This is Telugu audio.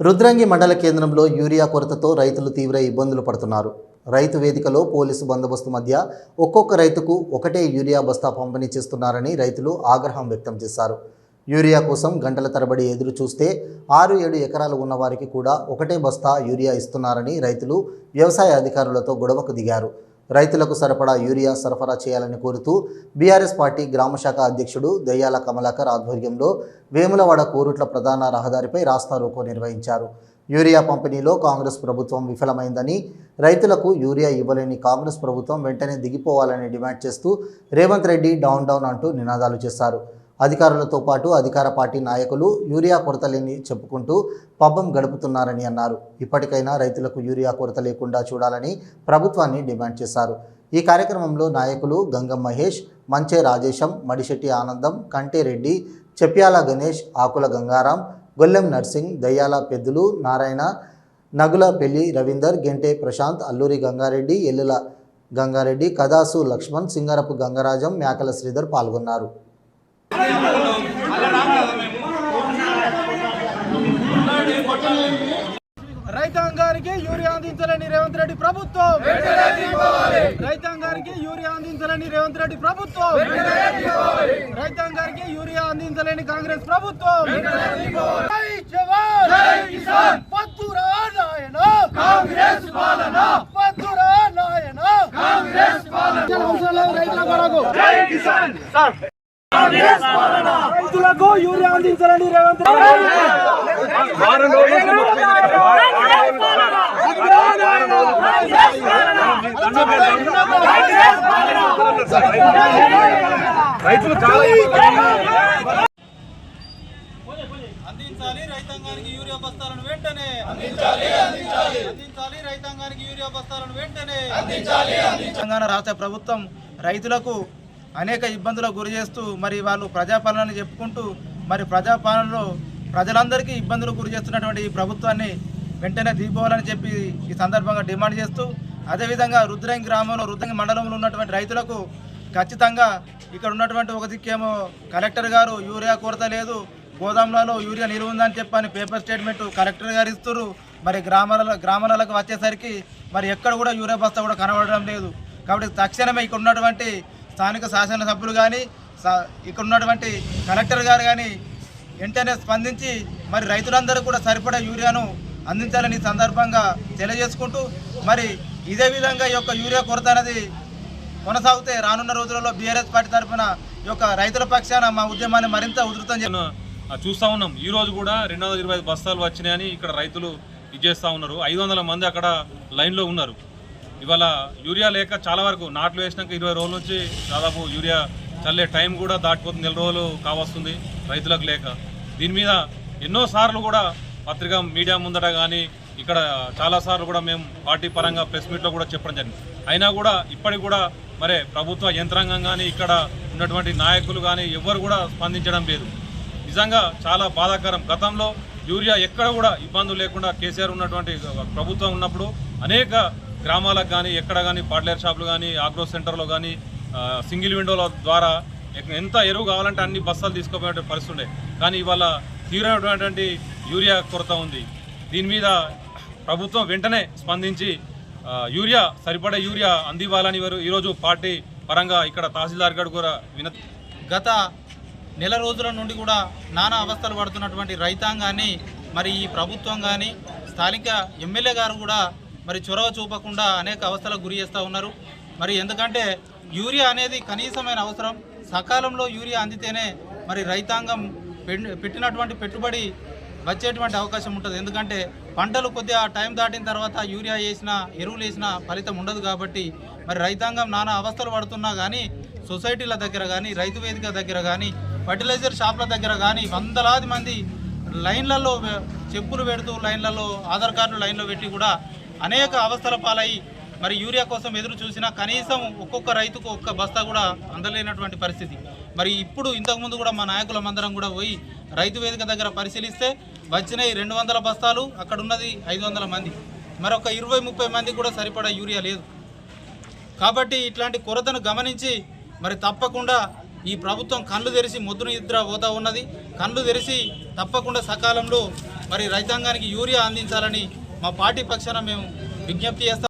రుద్రంగి మండల కేంద్రంలో యూరియా కొరతతో రైతులు తీవ్ర ఇబ్బందులు పడుతున్నారు. రైతు వేదికలో పోలీసు బందోబస్తు మధ్య ఒక్కొక్క రైతుకు ఒకటే యూరియా బస్తా పంపిణీ చేస్తున్నారని రైతులు ఆగ్రహం వ్యక్తం చేశారు. యూరియా కోసం గంటల తరబడి ఎదురు చూస్తే ఆరు ఏడు ఎకరాలు ఉన్న వారికి కూడా ఒకటే బస్తా యూరియా ఇస్తున్నారని రైతులు వ్యవసాయ అధికారులతో గొడవకు దిగారు. రైతులకు సరఫరా యూరియా సరఫరా చేయాలని కోరుతూ బీఆర్ఎస్ పార్టీ గ్రామశాఖ అధ్యక్షుడు దయ్యాల కమలాకర్ ఆధ్వర్యంలో వేములవాడ కోరుట్ల ప్రధాన రహదారిపై రాస్తా రోకో నిర్వహించారు. యూరియా పంపిణీలో కాంగ్రెస్ ప్రభుత్వం విఫలమైందని రైతులకు యూరియా ఇవ్వలేని కాంగ్రెస్ ప్రభుత్వం వెంటనే దిగిపోవాలని డిమాండ్ చేస్తూ రేవంత్ రెడ్డి డౌన్ డౌన్ అంటూ నినాదాలు చేశారు. అధికారులతో పాటు అధికార పార్టీ నాయకులు యూరియా కొరత లేని చెప్పుకుంటూ పబ్బం గడుపుతున్నారని అన్నారు. ఇప్పటికైనా రైతులకు యూరియా కొరత లేకుండా చూడాలని ప్రభుత్వాన్ని డిమాండ్ చేశారు. ఈ కార్యక్రమంలో నాయకులు గంగం మహేష్ మంచే రాజేశం మడిశెట్టి ఆనందం కంటేరెడ్డి చెప్యాల గణేష్ ఆకుల గంగారాం గొల్లెం నర్సింగ్ దయ్యాల పెద్దులు నారాయణ నగుల పెళ్ళి రవీందర్ గెంటే ప్రశాంత్ అల్లూరి గంగారెడ్డి ఎల్లుల గంగారెడ్డి కదాసు లక్ష్మణ్ సింగరపు గంగరాజం మేకల శ్రీధర్ పాల్గొన్నారు. రైతాంగానికి యూరియా అందించాలని రేవంత్ రెడ్డి ప్రభుత్వం. రైతాంగానికి యూరియా అందించాలని రేవంత్ రెడ్డి ప్రభుత్వం. రైతాంగానికి యూరియా అందించాలని కాంగ్రెస్ ప్రభుత్వం. జై జవాన్. జై కిసాన్ పత్తురా నాయన కాంగ్రెస్ పాలన పత్తురా నాయన కాంగ్రెస్ పాలన రైతుల కొరకు జై కిసాన్ రైతులకు యూరియా అందించాలని రేవంత్ రైతులు చాలా అందించాలి రైతాంగానికి యూరియా బస్తాలను వెంటనే. అందించాలి అందించాలి. అందించాలి రైతాంగానికి యూరియా బస్తాలను వెంటనే. అందించాలి తెలంగాణ రాష్ట్ర ప్రభుత్వం రైతులకు అనేక ఇబ్బందులకు గురి చేస్తూ మరి వాళ్ళు ప్రజాపాలన చెప్పుకుంటూ మరి ప్రజాపాలనలో ప్రజలందరికీ ఇబ్బందులు గురి చేస్తున్నటువంటి ఈ ప్రభుత్వాన్ని వెంటనే దిగిపోవాలని చెప్పి ఈ సందర్భంగా డిమాండ్ చేస్తూ అదేవిధంగా రుద్రంగి గ్రామంలో రుద్రంగి మండలంలో ఉన్నటువంటి రైతులకు ఖచ్చితంగా ఇక్కడ ఉన్నటువంటి ఒక దిక్కేమో కలెక్టర్ గారు యూరియా కొరత లేదు గోదాములలో యూరియా నిలువ ఉందని చెప్పని పేపర్ స్టేట్మెంట్ కలెక్టర్ గారు ఇస్తున్నారు. మరి గ్రామాల గ్రామాలకు వచ్చేసరికి మరి ఎక్కడ కూడా యూరియా బస్తా కూడా కనబడడం లేదు. కాబట్టి తక్షణమే ఇక్కడ ఉన్నటువంటి స్థానిక శాసనసభ్యులు కానీ ఇక్కడ ఉన్నటువంటి కలెక్టర్ గారు కానీ వెంటనే స్పందించి మరి రైతులందరూ కూడా సరిపడా యూరియాను అందించాలని సందర్భంగా తెలియజేసుకుంటూ మరి ఇదే విధంగా ఈ యొక్క యూరియా కొరత అనేది కొనసాగితే రానున్న రోజులలో బీఆర్ఎస్ పార్టీ తరఫున ఈ యొక్క రైతుల పక్షాన మా ఉద్యమాన్ని మరింత ఉధృతం చేసిన చూస్తూ చూస్తా ఉన్నాం. ఈ రోజు కూడా రెండు వందల ఇరవై ఐదు బస్తాలు వచ్చినాయని ఇక్కడ రైతులు ఇది ఉన్నారు. ఐదు వందల మంది అక్కడ లైన్లో ఉన్నారు. ఇవాళ యూరియా లేక చాలా వరకు నాట్లు వేసినాక ఇరవై రోజుల నుంచి దాదాపు యూరియా చల్లే టైం కూడా దాటిపోతుంది. నెల రోజులు కావస్తుంది రైతులకు లేక. దీని మీద ఎన్నో సార్లు కూడా పత్రిక మీడియా ముందట కానీ ఇక్కడ చాలా సార్లు కూడా మేము పార్టీ పరంగా ప్రెస్ మీట్లో కూడా చెప్పడం జరిగింది. అయినా కూడా ఇప్పటికి కూడా మరి ప్రభుత్వ యంత్రాంగం కానీ ఇక్కడ ఉన్నటువంటి నాయకులు కానీ ఎవరు కూడా స్పందించడం లేదు. నిజంగా చాలా బాధాకరం. గతంలో యూరియా ఎక్కడ కూడా ఇబ్బందులు లేకుండా కేసీఆర్ ఉన్నటువంటి ప్రభుత్వం ఉన్నప్పుడు అనేక గ్రామాలకు కానీ ఎక్కడ కానీ పార్లర్ షాపులు కానీ ఆగ్రో సెంటర్లో కానీ సింగిల్ విండోల ద్వారా ఎంత ఎరువు కావాలంటే అన్ని బస్సాలు తీసుకుపోయే పరిస్థితి ఉండే. కానీ ఇవాళ తీవ్రమైనటువంటి యూరియా కొరత ఉంది. దీని మీద ప్రభుత్వం వెంటనే స్పందించి యూరియా సరిపడే యూరియా అందివ్వాలని వారు ఈరోజు పార్టీ పరంగా ఇక్కడ తహసీల్దార్ గారు కూడా విన గత నెల రోజుల నుండి కూడా నానా అవస్థలు పడుతున్నటువంటి రైతాంగాన్ని మరి ఈ ప్రభుత్వం కానీ స్థానిక ఎమ్మెల్యే గారు కూడా మరి చొరవ చూపకుండా అనేక అవస్థలకు గురి చేస్తూ ఉన్నారు. మరి ఎందుకంటే యూరియా అనేది కనీసమైన అవసరం. సకాలంలో యూరియా అందితేనే మరి రైతాంగం పెట్టినటువంటి పెట్టుబడి వచ్చేటువంటి అవకాశం ఉంటుంది. ఎందుకంటే పంటలు కొద్దిగా టైం దాటిన తర్వాత యూరియా వేసిన ఎరువులు వేసిన ఫలితం ఉండదు కాబట్టి మరి రైతాంగం నానా అవస్థలు పడుతున్నా కానీ సొసైటీల దగ్గర కానీ రైతు వేదిక దగ్గర కానీ ఫర్టిలైజర్ షాప్ల దగ్గర కానీ వందలాది మంది లైన్లలో చెప్పులు పెడుతూ లైన్లలో ఆధార్ కార్డులు లైన్లో పెట్టి కూడా అనేక అవస్థల పాలయ్యి మరి యూరియా కోసం ఎదురు చూసినా కనీసం ఒక్కొక్క రైతుకు ఒక్క బస్తా కూడా అందలేనటువంటి పరిస్థితి. మరి ఇప్పుడు ఇంతకుముందు కూడా మా నాయకులమందరం కూడా పోయి రైతు వేదిక దగ్గర పరిశీలిస్తే వచ్చినాయి రెండు వందల బస్తాలు అక్కడ ఉన్నది ఐదు వందల మంది. మరొక ఇరవై ముప్పై మంది కూడా సరిపడా యూరియా లేదు. కాబట్టి ఇట్లాంటి కొరతను గమనించి మరి తప్పకుండా ఈ ప్రభుత్వం కళ్ళు తెరిచి ముద్ర నిద్ర పోతా ఉన్నది. కళ్ళు తెరిచి తప్పకుండా సకాలంలో మరి రైతాంగానికి యూరియా అందించాలని మా పార్టీ పక్షాన మేము విజ్ఞప్తి చేస్తాం